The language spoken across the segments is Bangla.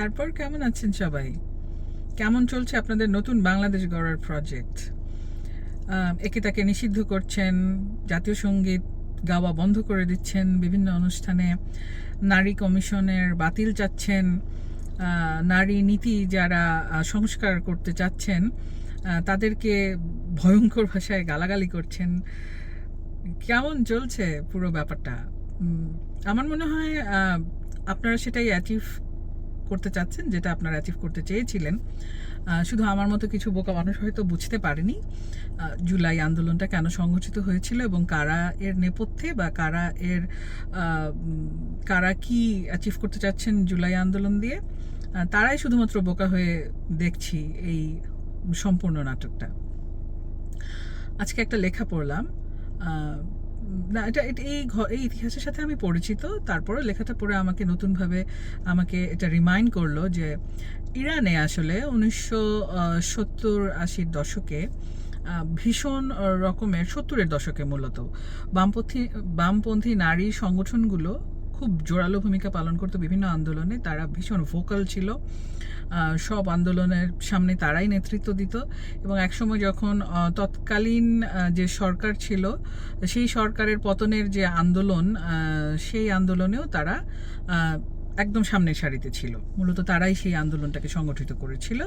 তারপর কেমন আছেন সবাই? কেমন চলছে আপনাদের নতুন বাংলাদেশ গড়ার প্রজেক্ট একে তাকে নিষিদ্ধ করছেন, জাতীয় সংগীত গাওয়া বন্ধ করে দিচ্ছেন বিভিন্ন অনুষ্ঠানে, নারী কমিশনের বাতিল চাচ্ছেন নারী নীতি যারা সংস্কার করতে চাচ্ছেন তাদেরকে ভয়ঙ্কর ভাষায় গালাগালি করছেন। কেমন চলছে পুরো ব্যাপারটা? আমার মনে হয় আপনারা সেটাই অ্যাচিভ করতে চাচ্ছেন, যেটা আপনারা অ্যাচিভ করতে চেয়েছিলেন। শুধু আমার মতো কিছু বোকা মানুষ হয়তো বুঝতে পারেনি জুলাই আন্দোলনটা কেন সংগঠিত হয়েছিল এবং কারা এর নেপথ্যে বা কারা এর কারা কি অ্যাচিভ করতে চাচ্ছেন জুলাই আন্দোলন দিয়ে। তারাই শুধুমাত্র বোকা হয়ে দেখছি এই সম্পূর্ণ নাটকটা। আজকে একটা লেখা পড়লাম না, এটা এই এই ইতিহাসের সাথে আমি পরিচিত। তারপরে লেখাটা পড়ে আমাকে নতুনভাবে আমাকে এটা রিমাইন্ড করল যে ইরানে আসলে উনিশশো সত্তর আশির দশকে ভীষণ রকমের, সত্তরের দশকে মূলত, বামপন্থী বামপন্থী নারী সংগঠনগুলো খুব জোরালো ভূমিকা পালন করতো বিভিন্ন আন্দোলনে। তারা ভীষণ ভোকাল ছিল। সব আন্দোলনের সামনে তারাই নেতৃত্ব দিত এবং একসময় যখন তৎকালীন যে সরকার ছিল, সেই সরকারের পতনের যে আন্দোলন সেই আন্দোলনেও তারা একদম সামনের সারিতে ছিল। মূলত তারাই সেই আন্দোলনটাকে সংগঠিত করেছিল।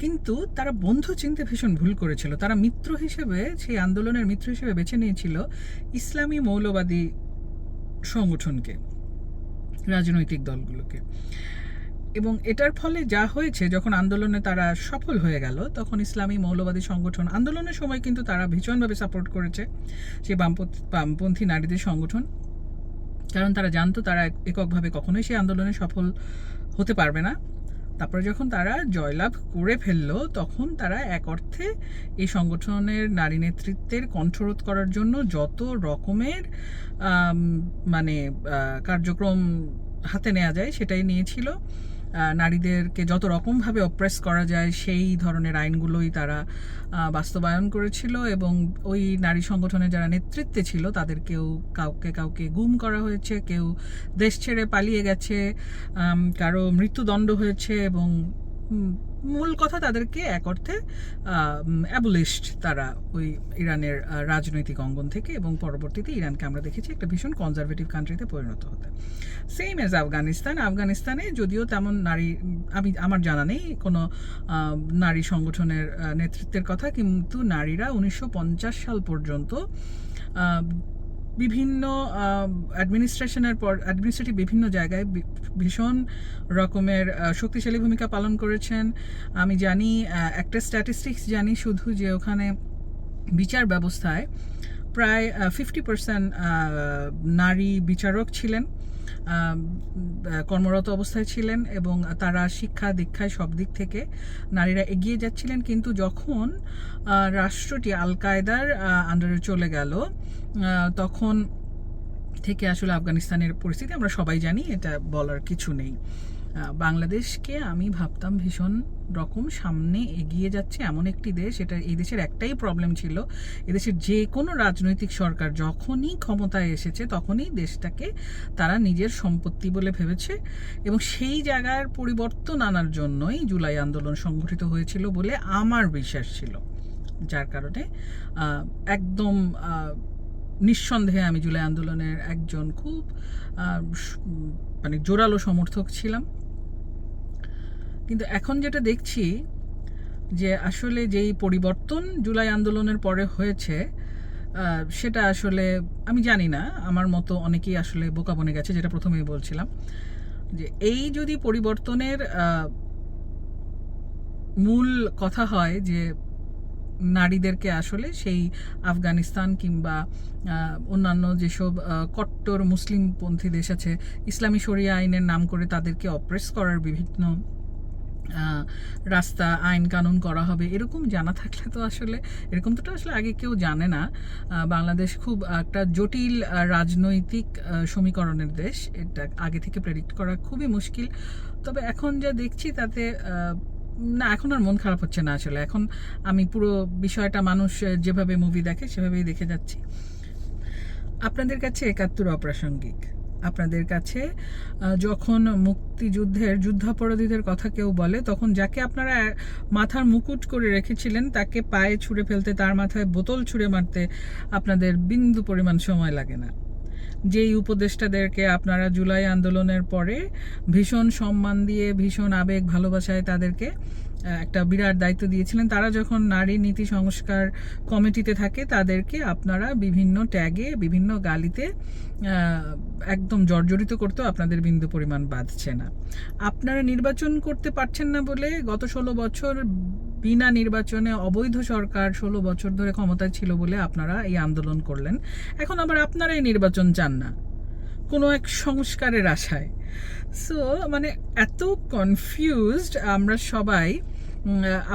কিন্তু তারা বন্ধু চিনতে ভীষণ ভুল করেছিল। তারা মিত্র হিসেবে, সেই আন্দোলনের মিত্র হিসেবে বেছে নিয়েছিল ইসলামী মৌলবাদী সংগঠনকে, রাজনৈতিক দলগুলোকে। এবং এটার ফলে যা হয়েছে, যখন আন্দোলনে তারা সফল হয়ে গেল, তখন ইসলামী মৌলবাদী সংগঠন, আন্দোলনের সময় কিন্তু তারা ভীষণভাবে সাপোর্ট করেছে সেই বামপন্থী নারীদের সংগঠন। কারণ তারা জানতো তারা এক- এককভাবে কখনোই সেই আন্দোলনে সফল হতে পারবে না। তারপরে যখন তারা জয়লাভ করে ফেলল, তখন তারা এক অর্থে এই সংগঠনের নারী নেতৃত্বের কণ্ঠরোধ করার জন্য যত রকমের মানে কার্যক্রম হাতে নেওয়া যায়, সেটাই নিয়েছিল। নারীদেরকে যত রকমভাবে অপ্রেস করা যায়, সেই ধরনের আইনগুলোই তারা বাস্তবায়ন করেছিল এবং ওই নারী সংগঠনে যারা নেতৃত্বে ছিল তাদের কেউ কাউকে কাউকে গুম করা হয়েছে, কেউ দেশ ছেড়ে পালিয়ে গেছে কারও মৃত্যুদণ্ড হয়েছে এবং মূল কথা তাদেরকে এক অর্থে অ্যাবলিস্ট তারা ওই ইরানের রাজনৈতিক অঙ্গন থেকে এবং পরবর্তীতে ইরানকে আমরা দেখেছি একটা ভীষণ কনজারভেটিভ কান্ট্রিতে পরিণত হতে। সেম এজ আফগানিস্তান, আফগানিস্তানে যদিও তেমন নারী, আমি, আমার জানা নেই কোনো নারী সংগঠনের নেতৃত্বের কথা, কিন্তু নারীরা উনিশশো পঞ্চাশ সাল পর্যন্ত বিভিন্ন অ্যাডমিনিস্ট্রেশনের পর অ্যাডমিনিস্ট্রেটিভ বিভিন্ন জায়গায় ভীষণ রকমের শক্তিশালী ভূমিকা পালন করেছেন। আমি জানি একটা স্ট্যাটিস্টিক্স জানি শুধু যে ওখানে বিচার ব্যবস্থায় প্রায় ফিফটি পার্সেন্ট নারী বিচারক ছিলেন কর্মরত অবস্থায় ছিলেন এবং তারা শিক্ষা দীক্ষায় সব দিক থেকে নারীরা এগিয়ে যাচ্ছিলেন। কিন্তু যখন রাষ্ট্রটি আল কায়দার আন্ডারে চলে গেল তখন থেকে আসলে আফগানিস্তানের পরিস্থিতি, আমরা সবাই জানি, এটা বলার কিছু নেই। বাংলাদেশকে আমি ভাবতাম ভীষণ রকম সামনে এগিয়ে যাচ্ছে এমন একটি দেশ। এটা এই দেশের একটাই প্রবলেম ছিল। এদেশের যে কোনো রাজনৈতিক সরকার যখনই ক্ষমতায় এসেছে, তখনই দেশটাকে তারা নিজের সম্পত্তি বলে ভেবেছে এবং সেই জায়গার পরিবর্তন আনার জন্যই জুলাই আন্দোলন সংগঠিত হয়েছিল বলে আমার বিশ্বাস ছিল। যার কারণে একদম নিঃসন্দেহে আমি জুলাই আন্দোলনের একজন খুব মানে জোরালো সমর্থক ছিলাম। কিন্তু এখন যেটা দেখছি যে আসলে যেই পরিবর্তন জুলাই আন্দোলনের পরে হয়েছে সেটা আসলে আমি জানি না, আমার মতো অনেকেই আসলে বোকা বনে গেছে, যেটা প্রথমেই বলছিলাম। যে এই যদি পরিবর্তনের মূল কথা হয় যে নারীদেরকে আসলে সেই আফগানিস্তান কিংবা অন্যান্য যেসব কট্টর মুসলিমপন্থী দেশ আছে ইসলামী শরিয়া আইনের নাম করে তাদেরকে অপ্রেস করার বিভিন্ন রাস্তা, আইন কানুন করা হবে, এরকম জানা থাকলে তো আসলে, এরকম তো আসলে আগে কেউ জানে না। বাংলাদেশ খুব একটা জটিল রাজনৈতিক সমীকরণের দেশ। এটা আগে থেকে প্রেডিক্ট করা খুবই মুশকিল। তবে এখন যা দেখছি তাতে না, এখন আর মন খারাপ হচ্ছে না আসলে। এখন আমি পুরো বিষয়টা মানুষ যেভাবে মুভি দেখে, সেভাবেই দেখে যাচ্ছি। আপনাদের কাছে একাত্তর অপ্রাসঙ্গিক। আপনাদের কাছে যখন মুক্তিযুদ্ধের, যুদ্ধাপরাধীদের কথা কেউ বলে, তখন যাকে আপনারা মাথার মুকুট করে রেখেছিলেন, তাকে পায়ে ছুঁড়ে ফেলতে, তার মাথায় বোতল ছুঁড়ে মারতে আপনাদের বিন্দু পরিমাণ সময় লাগে না। যেই উপদেষ্টাদেরকে আপনারা জুলাই আন্দোলনের পরে ভীষণ সম্মান দিয়ে ভীষণ আবেগ ভালোবাসায় তাদেরকে একটা বিরাট দায়িত্ব দিয়েছিলেন। তারা যখন নারী নীতি সংস্কার কমিটিতে থাকে, তাদেরকে আপনারা বিভিন্ন ট্যাগে, বিভিন্ন গালিতে একদম জর্জরিত করতেও আপনাদের বিন্দু পরিমাণ বাঁধছে না। আপনারা নির্বাচন করতে পারছেন না বলে গত ষোলো বছর বিনা নির্বাচনে অবৈধ সরকার ষোলো বছর ধরে ক্ষমতায় ছিল বলে আপনারা এই আন্দোলন করলেন। এখন আবার আপনারাই নির্বাচন চান না। কোনো এক সংস্কারের আশায়। সো মানে এত কনফিউজড আমরা সবাই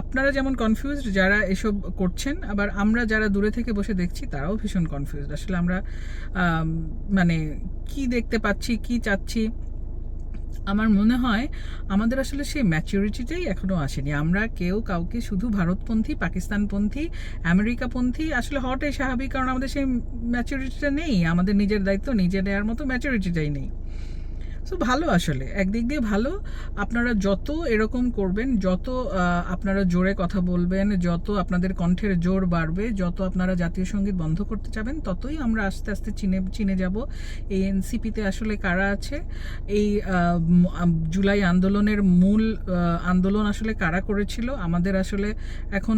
আপনারা যেমন কনফিউজড যারা এসব করছেন, আবার আমরা যারা দূরে থেকে বসে দেখছি, তারাও ভীষণ কনফিউজড আসলে আমরা মানে কি দেখতে পাচ্ছি, কি চাচ্ছি? আমার মনে হয় আমাদের আসলে সেই ম্যাচিউরিটিটাই এখনও আসেনি। আমরা কেউ কাউকে শুধু ভারতপন্থী, পাকিস্তানপন্থী, আমেরিকাপন্থী আসলে হওয়াটাই স্বাভাবিক, কারণ আমাদের সেই ম্যাচিউরিটিটা নেই। আমাদের নিজের দায়িত্ব নিজে নেওয়ার মতো ম্যাচিউরিটিটাই নেই। সো ভালো আসলে। একদিক দিয়ে ভালো, আপনারা যত এরকম করবেন, যত আপনারা জোরে কথা বলবেন, যত আপনাদের কণ্ঠের জোর বাড়বে, যত আপনারা জাতীয় সংগীত বন্ধ করতে চাবেন ততই আমরা আস্তে আস্তে চিনে চিনে যাব। এই এনসিপিতে আসলে কারা আছে? এই জুলাই আন্দোলনের মূল আন্দোলন আসলে কারা করেছিল? আমাদের আসলে এখন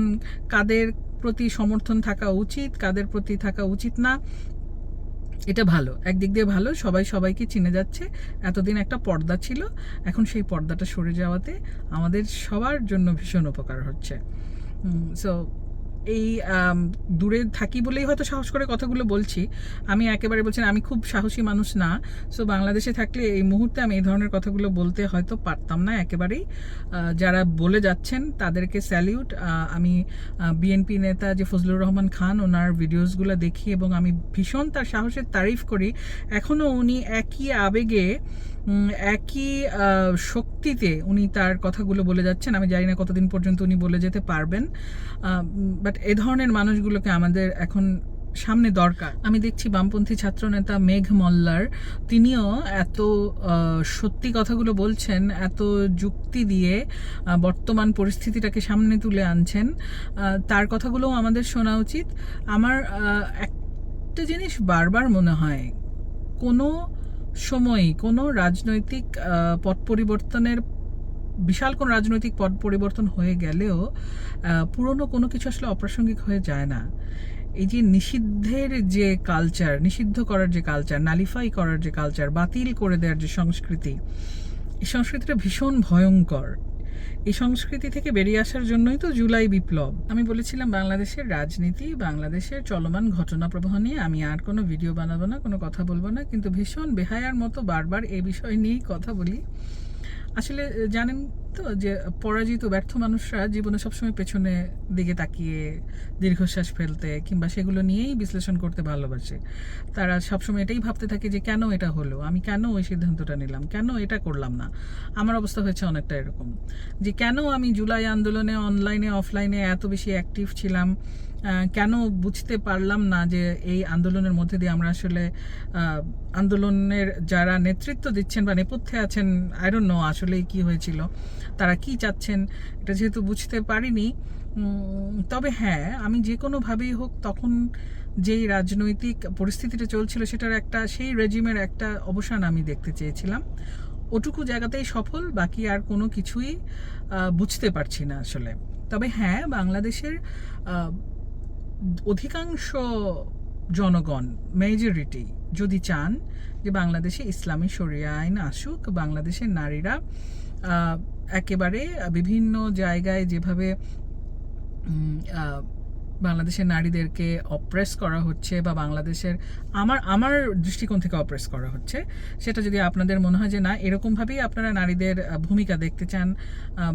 কাদের প্রতি সমর্থন থাকা উচিত, কাদের প্রতি থাকা উচিত না? এটা ভালো। একদিক দিয়ে ভালো, সবাই সবাইকে চিনে যাচ্ছে। এতদিন একটা পর্দা ছিল, এখন সেই পর্দাটা সরে যাওয়াতে আমাদের সবার জন্য ভীষণ উপকার হচ্ছে। সো এই দূরে থাকি বলেই হয়তো সাহস করে কথাগুলো বলছি। আমি একেবারে বলছি আমি খুব সাহসী মানুষ না। সো বাংলাদেশে থাকলে এই মুহূর্তে আমি এই ধরনের কথাগুলো বলতে হয়তো পারতাম না একেবারেই। যারা বলে যাচ্ছেন, তাদেরকে স্যালিউট আমি বিএনপি নেতা যে ফজলুর রহমান খান, ওনার ভিডিওসগুলো দেখি এবং আমি ভীষণ তার সাহসের তারিফ করি। এখনও উনি একই আবেগে একই শক্তিতে উনি তার কথাগুলো বলে যাচ্ছেন। আমি জানি না কতদিন পর্যন্ত উনি বলে যেতে পারবেন। বাট এ ধরনের মানুষগুলোকে আমাদের এখন সামনে দরকার। আমি দেখছি বামপন্থী ছাত্রনেতা মেঘ মল্লার, তিনিও এত সত্যি কথাগুলো বলছেন, এত যুক্তি দিয়ে বর্তমান পরিস্থিতিটাকে সামনে তুলে আনছেন। তার কথাগুলোও আমাদের শোনা উচিত। আমার একটা জিনিস বারবার মনে হয়, কোনো সময় কোনো রাজনৈতিক পথ পরিবর্তনের, বিশাল কোনো রাজনৈতিক পট পরিবর্তন হয়ে গেলেও পুরনো কোনো কিছু আসলে অপ্রাসঙ্গিক হয়ে যায় না। এই যে নিষিদ্ধের যে কালচার নিষিদ্ধ করার যে কালচার নালিফাই করার যে কালচার বাতিল করে দেওয়ার যে সংস্কৃতি, এই সংস্কৃতিটা ভীষণ ভয়ঙ্কর। এই সংস্কৃতি থেকে বেরিয়ে আসার জন্যই তো জুলাই বিপ্লব। আমি বলেছিলাম, বাংলাদেশের রাজনীতি, বাংলাদেশের চলমান ঘটনা প্রবাহ নিয়ে আমি আর কোনো ভিডিও বানাবো না, কোনো কথা বলব না, কিন্তু ভীষণ বেহায়ার মতো বারবার এই বিষয় নিয়েই কথা বলি। আসলে জানেন তো যে পরাজিত ব্যর্থ মানুষরা জীবনে সবসময় পেছনে দিকে তাকিয়ে দীর্ঘশ্বাস ফেলতে কিংবা সেগুলো নিয়েই বিশ্লেষণ করতে ভালোবাসে। তারা সবসময় এটাই ভাবতে থাকে যে, কেন এটা হলো? আমি কেন ওই সিদ্ধান্তটা নিলাম? কেন এটা করলাম না? আমার অবস্থা হয়েছে অনেকটা এরকম। যে, কেন আমি জুলাই আন্দোলনে, অনলাইনে, অফলাইনে এত বেশি অ্যাক্টিভ ছিলাম? কেন বুঝতে পারলাম না যে, এই আন্দোলনের মধ্যে দিয়ে আমরা আসলে আন্দোলনের যারা নেতৃত্ব দিচ্ছেন বা নেপথ্যে আছেন আই নো আসলে কি হয়েছিল? তারা কি চাচ্ছেন এটা যেহেতু বুঝতে পারিনি তবে হ্যাঁ আমি যে কোনোভাবেই হোক তখন যেই রাজনৈতিক পরিস্থিতিটা চলছিল সেটার একটা, সেই রেজিমের একটা অবসান আমি দেখতে চেয়েছিলাম। ওটুকু জায়গাতেই সফল, বাকি আর কোনো কিছুই বুঝতে পারছি না আসলে। তবে হ্যাঁ বাংলাদেশের অধিকাংশ জনগণ মেজরিটি যদি চান যে বাংলাদেশে ইসলামী শরিয়া আইন আসুক, বাংলাদেশের নারীরা একেবারে বিভিন্ন জায়গায় যেভাবে বাংলাদেশের নারীদেরকে অপ্রেস করা হচ্ছে বা বাংলাদেশের, আমার আমার দৃষ্টিকোণ থেকে অপ্রেস করা হচ্ছে, সেটা যদি আপনাদের মনে হয় যে না, এরকমভাবেই আপনারা নারীদের ভূমিকা দেখতে চান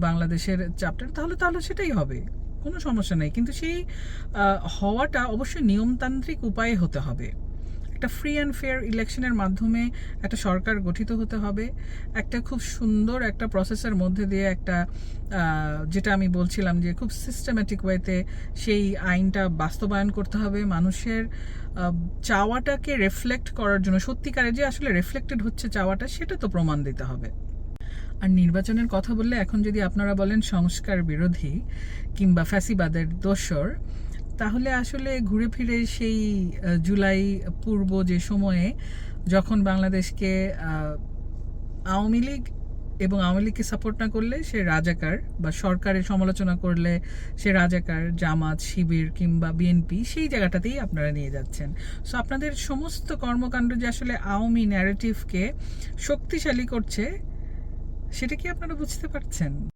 বাংলাদেশের চ্যাপ্টার তাহলে তাহলে সেটাই হবে, কোনো সমস্যা নেই। কিন্তু সেই হওয়াটা অবশ্যই নিয়মতান্ত্রিক উপায়ে হতে হবে। একটা ফ্রি অ্যান্ড ফেয়ার ইলেকশনের মাধ্যমে একটা সরকার গঠিত হতে হবে। একটা খুব সুন্দর একটা প্রসেসের মধ্যে দিয়ে একটা যেটা আমি বলছিলাম যে খুব সিস্টেম্যাটিক ওয়েতে সেই আইনটা বাস্তবায়ন করতে হবে। মানুষের চাওয়াটাকে রিফ্লেক্ট করার জন্য সত্যিকারে যে আসলে রিফ্লেক্টেড হচ্ছে চাওয়াটা, সেটা তো প্রমাণ দিতে হবে। আর নির্বাচনের কথা বললে এখন যদি আপনারা বলেন সংস্কার বিরোধী কিংবা ফ্যাসিবাদের দোসর তাহলে আসলে ঘুরে ফিরে সেই জুলাই পূর্ব যে সময়ে যখন বাংলাদেশকে আওয়ামী লীগ এবং আওয়ামী লীগকে সাপোর্ট না করলে সে রাজাকার বা সরকারের সমালোচনা করলে সে রাজাকার, জামাত, শিবির কিংবা বিএনপি সেই জায়গাটাতেই আপনারা নিয়ে যাচ্ছেন। সো আপনাদের সমস্ত কর্মকাণ্ড যে আসলে আওয়ামী ন্যারেটিভকে শক্তিশালী করছে, সেটা কি আপনারা বুঝতে পারছেন?